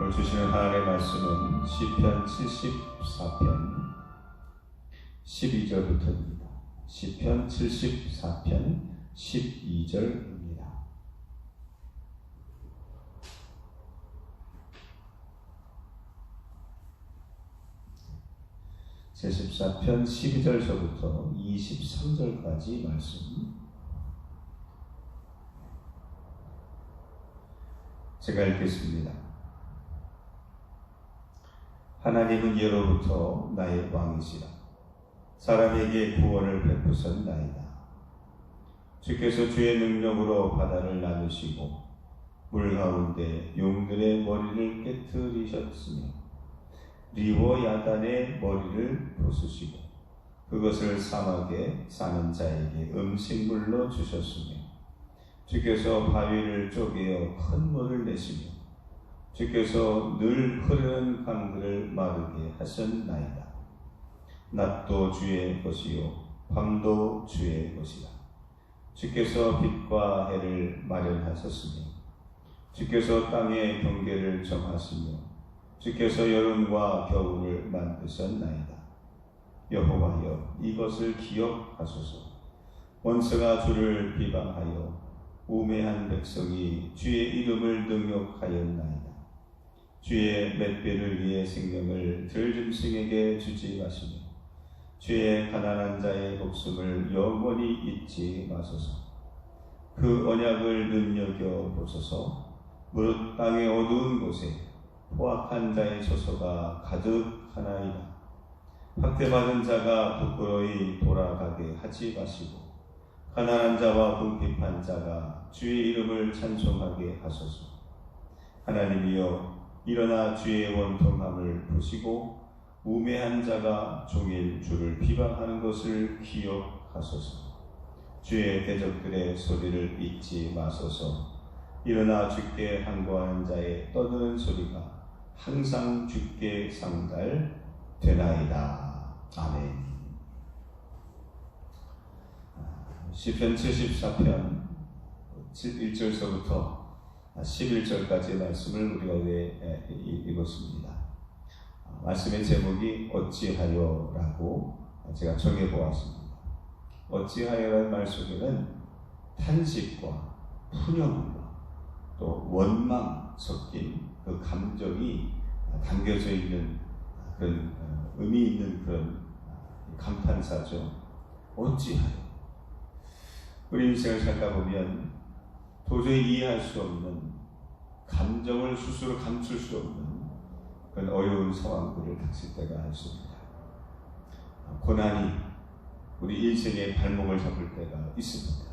오늘 주시는 하나님의 말씀은 시편 74편 12절부터입니다. 시편 74편 12절입니다. 제14편 12절서부터 23절까지 말씀 제가 읽겠습니다. 하나님은 예로부터 나의 왕이시라. 사람에게 구원을 베푸셨나이다. 주께서 주의 능력으로 바다를 나누시고 물 가운데 용들의 머리를 깨뜨리셨으며 리워 야단의 머리를 부수시고 그것을 사막에 사는 자에게 음식물로 주셨으며 주께서 바위를 쪼개어 큰 물을 내시며 주께서 늘 흐르는 강들을 마르게 하셨나이다. 낮도 주의 것이요 밤도 주의 것이다. 주께서 빛과 해를 마련하셨으며 주께서 땅의 경계를 정하시며 주께서 여름과 겨울을 만드셨나이다. 여호와여 이것을 기억하소서. 원수가 주를 비방하여 우매한 백성이 주의 이름을 능욕하였나이다. 주의 맷배를 위해 생명을 들짐승에게 주지 마시며 주의 가난한 자의 목숨을 영원히 잊지 마소서. 그 언약을 눈여겨 보소서. 무릇 땅의 어두운 곳에 포악한 자의 소서가 가득하나이다. 학대받은 자가 부끄러이 돌아가게 하지 마시고 가난한 자와 궁핍한 자가 주의 이름을 찬송하게 하소서. 하나님이여 일어나 주의 원통함을 보시고 우매한 자가 종일 주를 비방하는 것을 기억하소서. 주의 대적들의 소리를 잊지 마소서. 일어나 주께 항거하는 자의 떠드는 소리가 항상 주께 상달되나이다. 아멘. 시편 74편 1절서부터 11절까지의 말씀을 우리가 왜 읽었습니다. 말씀의 제목이 어찌하여라고 제가 정해보았습니다. 어찌하여라는 말 속에는 탄식과 푸념과 또 원망 섞인 그 감정이 담겨져 있는 그런 의미 있는 그런 감탄사죠. 어찌하여. 우리 인생을 살다 보면 도저히 이해할 수 없는 감정을 스스로 감출 수 없는 그런 어려운 상황들을 닥칠 때가 있습니다. 고난이 우리 인생의 발목을 잡을 때가 있습니다.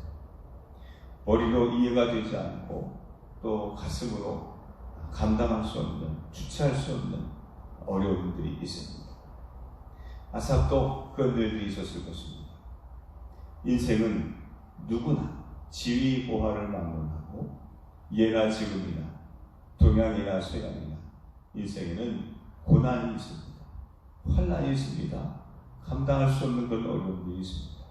머리로 이해가 되지 않고 또 가슴으로 감당할 수 없는, 주체할 수 없는 어려움들이 있습니다. 아삽도 그런 일들이 있었을 것입니다. 인생은 누구나 지위 보화를 막론하고 예나 지금이나 동양이나 서양이나 인생에는 고난이 있습니다. 환란이 있습니다. 감당할 수 없는 그런 어려움이 있습니다.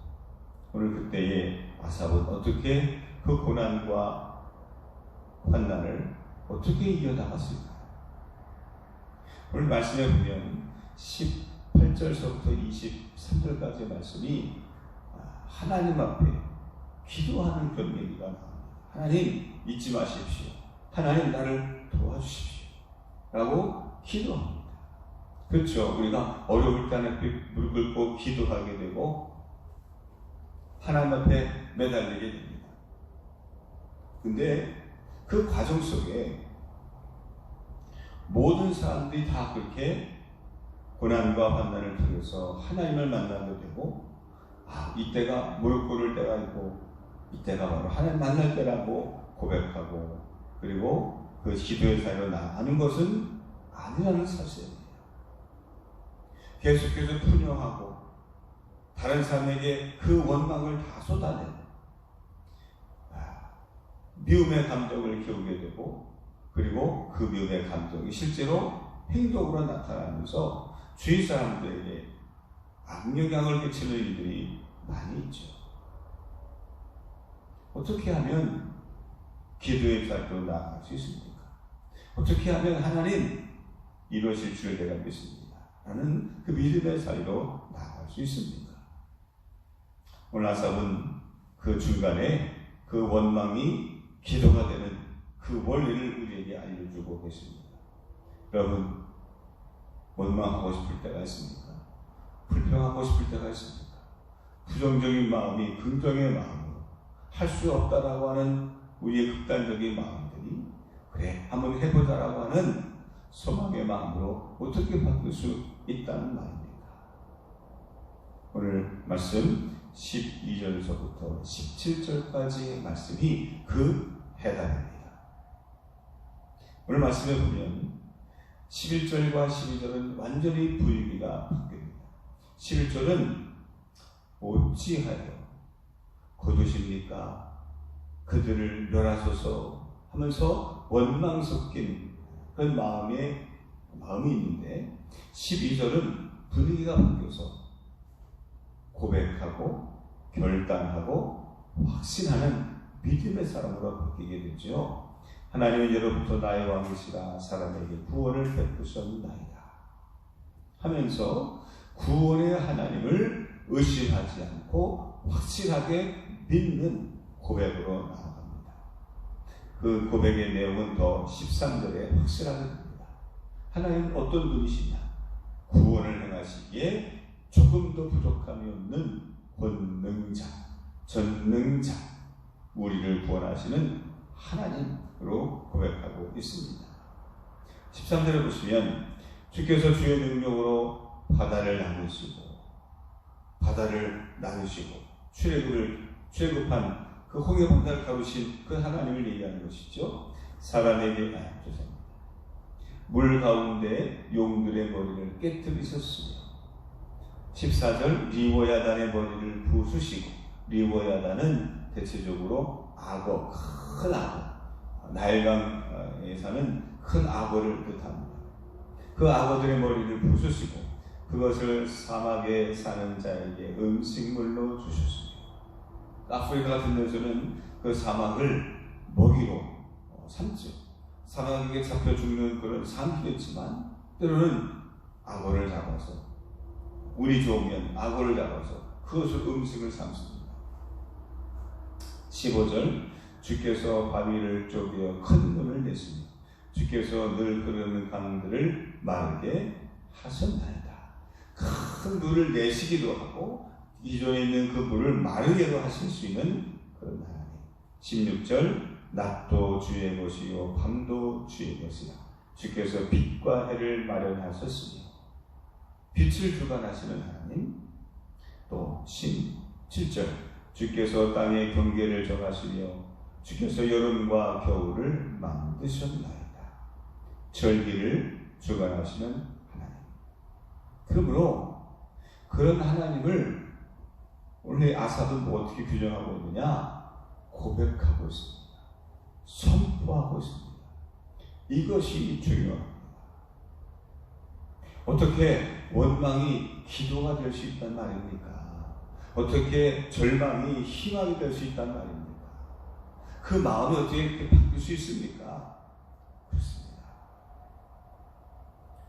오늘 그때의 아삽은 어떻게 그 고난과 환난을 어떻게 이겨나갔을까? 오늘 말씀에 보면 18절서부터 23절까지의 말씀이 하나님 앞에 기도하는 그런 얘기가. 하나님 잊지 마십시오. 하나님 나를 도와주십시오. 라고 기도합니다. 그렇죠. 우리가 어려울 때는 꿇고 기도하게 되고 하나님 앞에 매달리게 됩니다. 근데 그 과정 속에 모든 사람들이 다 그렇게 고난과 환난을 통해서 하나님을 만나게 되고 아 이때가 무릎 꿇을 때가 있고 이때가 바로 하나님 만날 때라고 고백하고 그리고 그 기도의 사이로 나가는 것은 아니라는 사실입니다. 계속해서 푸념하고 다른 사람에게 그 원망을 다 쏟아내고 아, 미움의 감정을 키우게 되고 그리고 그 미움의 감정이 실제로 행동으로 나타나면서 주위 사람들에게 악영향을 끼치는 일들이 많이 있죠. 어떻게 하면 기도의 자리로 나아갈 수 있습니까? 어떻게 하면 하나님 이루어질 줄 내가 믿습니다. 라는 그 믿음의 사이로 나아갈 수 있습니까? 아삽은 그 중간에 그 원망이 기도가 되는 그 원리를 우리에게 알려주고 계십니다. 여러분, 원망하고 싶을 때가 있습니까? 불평하고 싶을 때가 있습니까? 부정적인 마음이 긍정의 마음으로 할 수 없다라고 하는 우리의 극단적인 마음들이 그래 한번 해보자라고 하는 소망의 마음으로 어떻게 바꿀 수 있다는 말입니다. 오늘 말씀 12절에서부터 17절까지의 말씀이 그 해답입니다. 오늘 말씀에 보면 11절과 12절은 완전히 분위기가 바뀝니다. 11절은 어찌하여 거두십니까? 그들을 멸하소서 하면서 원망 섞인 그런 마음의 마음이 있는데 12절은 분위기가 바뀌어서 고백하고 결단하고 확신하는 믿음의 사람으로 바뀌게 되죠. 하나님은 예로부터 나의 왕이시라 사람에게 구원을 베푸셨나이다. 하면서 구원의 하나님을 의심하지 않고 확실하게 믿는 고백으로 나아갑니다. 그 고백의 내용은 더 13절에 확실하게 됩니다. 하나님은 어떤 분이시냐? 구원을 행하시기에 조금 더 부족함이 없는 권능자, 전능자, 우리를 구원하시는 하나님으로 고백하고 있습니다. 13절에 보시면 주께서 주의 능력으로 바다를 나누시고 바다를 나누시고 출애굽을 출애굽한 그 홍해 바다를 가르신 그 하나님을 얘기하는 것이죠. 사람에게 아, 죄송합니다. 물 가운데 용들의 머리를 깨뜨리셨으며 14절 리워야단의 머리를 부수시고 리워야단은 대체적으로 악어, 큰 악어 나일강에 사는 큰 악어를 뜻합니다. 그 악어들의 머리를 부수시고 그것을 사막에 사는 자에게 음식물로 주셨습니다. 아프리카 같은 데서는 그 사막을 먹이로 삼죠. 사막에 잡혀 죽는 그런 삼키겠지만 때로는 악어를 잡아서 운이 좋으면 악어를 잡아서 그것을 음식을 삼습니다. 15절 주께서 바위를 쪼개어 큰 문을 냈으니 주께서 늘 흐르는 강들을 마르게 하셨나이다. 큰 물을 내시기도 하고 기존에 있는 그 물을 마르게도 하실 수 있는 그런 하나님. 16절 낮도 주의 것이요 밤도 주의 것이라 주께서 빛과 해를 마련하셨으며 빛을 주관하시는 하나님 또 17절 주께서 땅의 경계를 정하시며 주께서 여름과 겨울을 만드셨나이다. 절기를 주관하시는 하나님. 그러므로 그런 하나님을 오늘 아사도 뭐 어떻게 규정하고 있느냐? 고백하고 있습니다. 선포하고 있습니다. 이것이 중요합니다. 어떻게 원망이 기도가 될 수 있단 말입니까? 어떻게 절망이 희망이 될 수 있단 말입니까? 그 마음이 어떻게 이렇게 바뀔 수 있습니까? 그렇습니다.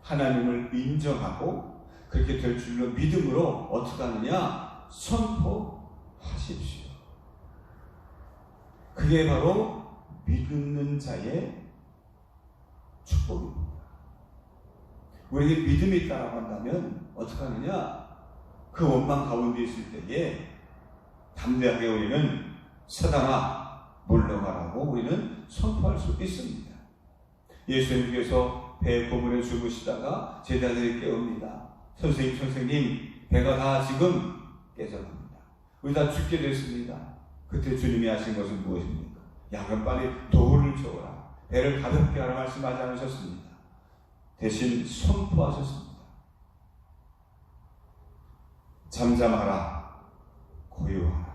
하나님을 인정하고 그렇게 될 줄로 믿음으로 어떻게 하느냐? 선포하십시오. 그게 바로 믿는 자의 축복입니다. 우리에게 믿음이 있다고 한다면 어떻게 하느냐? 그 원망 가운데 있을 때에 담대하게 우리는 사당아 물러가라고 우리는 선포할 수 있습니다. 예수님께서 배 고문에 주무시다가 제자들이 깨웁니다. 선생님, 선생님, 배가 다 지금 깨져갑니다. 우리 다 죽게 됐습니다. 그때 주님이 하신 것은 무엇입니까? 야, 그럼 빨리 도우를 줘라. 배를 가볍게 하라 말씀하지 않으셨습니다. 대신 선포하셨습니다. 잠잠하라, 고요하라.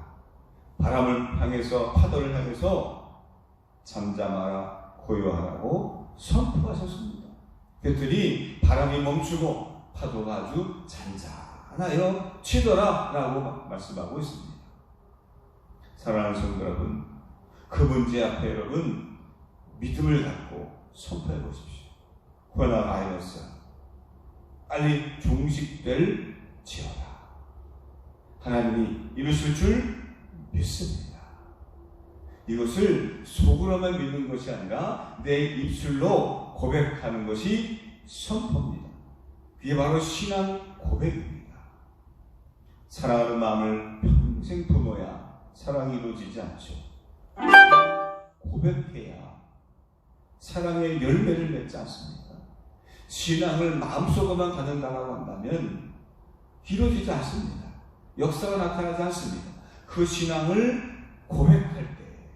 바람을 향해서, 파도를 향해서 잠잠하라, 고요하라고 선포하셨습니다. 그랬더니 바람이 멈추고 파도가 아주 잔잔 하여 치더라 라고 말씀하고 있습니다. 사랑하는 성도 여러분, 그 문제 앞에 여러분 믿음을 갖고 선포해 보십시오. 코로나 바이러스 빨리 종식될 지어다. 하나님이 이루실 줄 믿습니다. 이것을 속으로만 믿는 것이 아니라 내 입술로 고백하는 것이 선포입니다. 그게 바로 신앙 고백입니다. 사랑하는 마음을 평생 품어야 사랑이 이루어지지 않죠. 고백해야 사랑의 열매를 맺지 않습니까? 신앙을 마음속으로만 가는다라고 한다면 이루어지지 않습니다. 역사가 나타나지 않습니다. 그 신앙을 고백할 때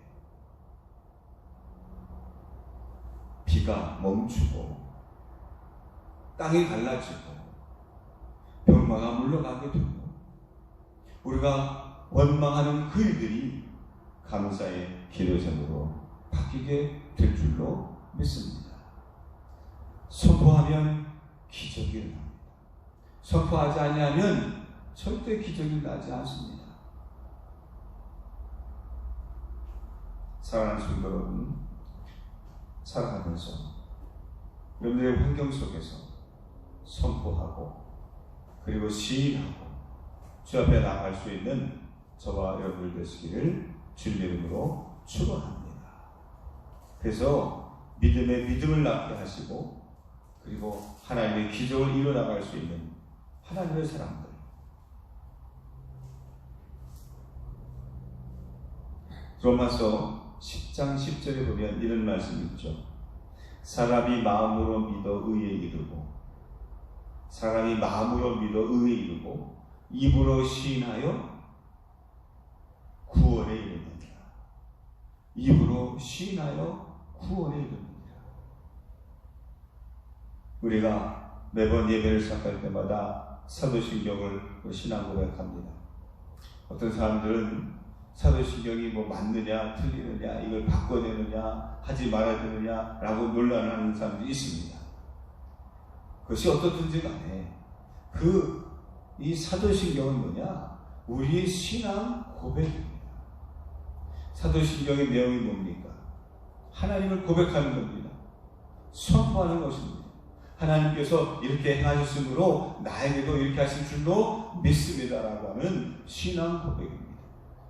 비가 멈추고 땅이 갈라지고 병마가 물러가게 되고 우리가 원망하는 그 일들이 감사의 기도전으로 바뀌게 될 줄로 믿습니다. 선포하면 기적이 일어납니다. 선포하지 아니하면 절대 기적이 나지 않습니다. 사랑하는 성도 여러분, 살아가면서 여러분들의 환경 속에서 선포하고 그리고 시인하고 주 앞에 나갈 수 있는 저와 여러분들 되시기를 주님 이름으로 축원합니다. 그래서 믿음에 믿음을 낳게 하시고 그리고 하나님의 기적을 이뤄나갈 수 있는 하나님의 사람들 로마서 10장 10절에 보면 이런 말씀이 있죠. 사람이 마음으로 믿어 의에 이르고 사람이 마음으로 믿어 의에 이르고 입으로 시인하여 구원에 이르느니라. 입으로 시인하여 구원에 이르느니라. 우리가 매번 예배를 시작할 때마다 사도신경을 신앙 고백합니다. 어떤 사람들은 사도신경이 뭐 맞느냐 틀리느냐 이걸 바꿔내느냐 하지 말아야 되느냐라고 논란하는 사람들이 있습니다. 그것이 어떻든지 간에 그 이 사도신경은 뭐냐? 우리의 신앙 고백입니다. 사도신경의 내용이 뭡니까? 하나님을 고백하는 겁니다. 선포하는 것입니다. 하나님께서 이렇게 행하셨으므로 나에게도 이렇게 하실 줄로 믿습니다라고 하는 신앙 고백입니다.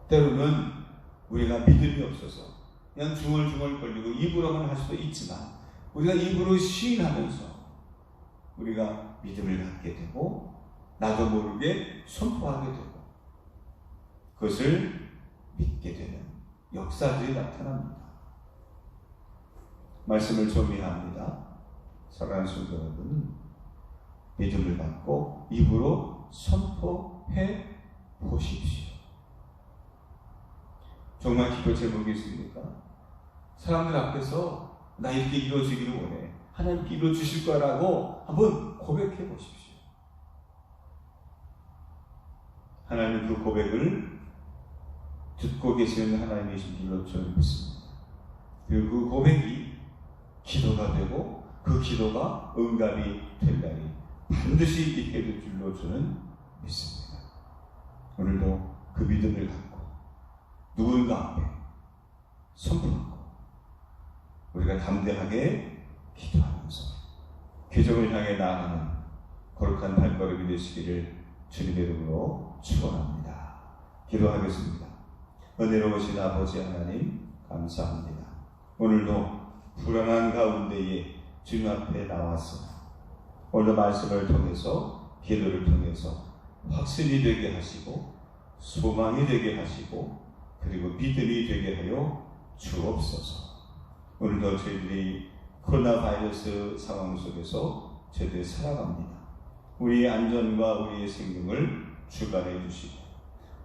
때로는 우리가 믿음이 없어서 그냥 중얼중얼 걸리고 입으로만 할 수도 있지만 우리가 입으로 시인하면서 우리가 믿음을 갖게 되고 나도 모르게 선포하게 되고 그것을 믿게 되는 역사들이 나타납니다. 말씀을 정리합니다. 사랑하는 성도 여러분, 믿음을 갖고 입으로 선포해 보십시오. 정말 기도 제목이 있습니까? 사람들 앞에서 나 이렇게 이루어지기를 원해. 하나님께 이루어 주실 거라고 한번 고백해 보십시오. 하나님 그 고백을 듣고 계시는 하나님이신 줄로 저는 믿습니다. 그리고 그 고백이 기도가 되고 그 기도가 응답이 될 날이 반드시 있게 될 줄로 저는 믿습니다. 오늘도 그 믿음을 갖고 누군가 앞에 선포하고 우리가 담대하게 기도하면서 기적을 향해 나아가는 거룩한 발걸음이 되시기를 주님의 이름으로 축원합니다. 기도하겠습니다. 은혜로우신 아버지 하나님 감사합니다. 오늘도 불안한 가운데에 주님 앞에 나와서 오늘 말씀을 통해서 기도를 통해서 확신이 되게 하시고 소망이 되게 하시고 그리고 믿음이 되게 하여 주옵소서. 오늘도 저희들이 코로나 바이러스 상황 속에서 저희들이 살아갑니다. 우리의 안전과 우리의 생명을 주관해 주시고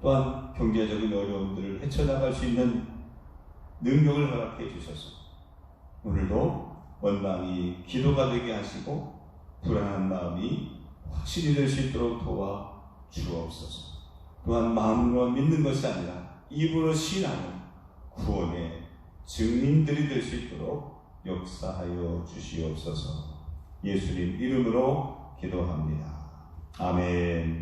또한 경제적인 어려움들을 헤쳐나갈 수 있는 능력을 허락해 주셔서 오늘도 원망이 기도가 되게 하시고 불안한 마음이 확신이 될수 있도록 도와 주옵소서. 또한 마음으로 믿는 것이 아니라 입으로 신하는 구원의 증인들이 될 수 있도록 역사하여 주시옵소서. 예수님 이름으로 기도합니다. 아멘.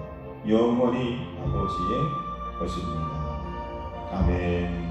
영원히 아버지의 것입니다. 아멘.